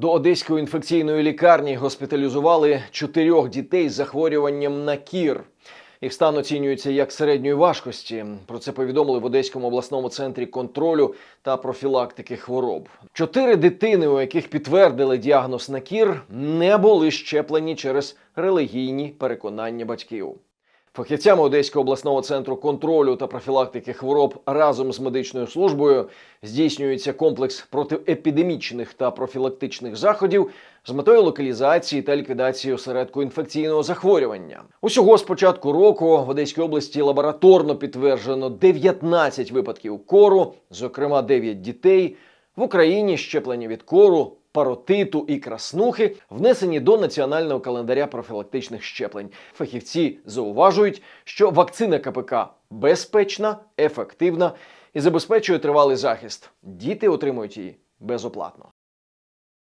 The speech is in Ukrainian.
До одеської інфекційної лікарні госпіталізували чотирьох дітей з захворюванням на кір. Їх стан оцінюється як середньої важкості. Про це повідомили в Одеському обласному центрі контролю та профілактики хвороб. Чотири дитини, у яких підтвердили діагноз на кір, не були щеплені через релігійні переконання батьків. Фахівцями Одеського обласного центру контролю та профілактики хвороб разом з медичною службою здійснюється комплекс протиепідемічних та профілактичних заходів з метою локалізації та ліквідації осередку інфекційного захворювання. Усього з початку року в Одеській області лабораторно підтверджено 19 випадків кору, зокрема 9 дітей. В Україні щеплення від кору, паротиту і краснухи внесені до національного календаря профілактичних щеплень. Фахівці зауважують, що вакцина КПК безпечна, ефективна і забезпечує тривалий захист. Діти отримують її безоплатно.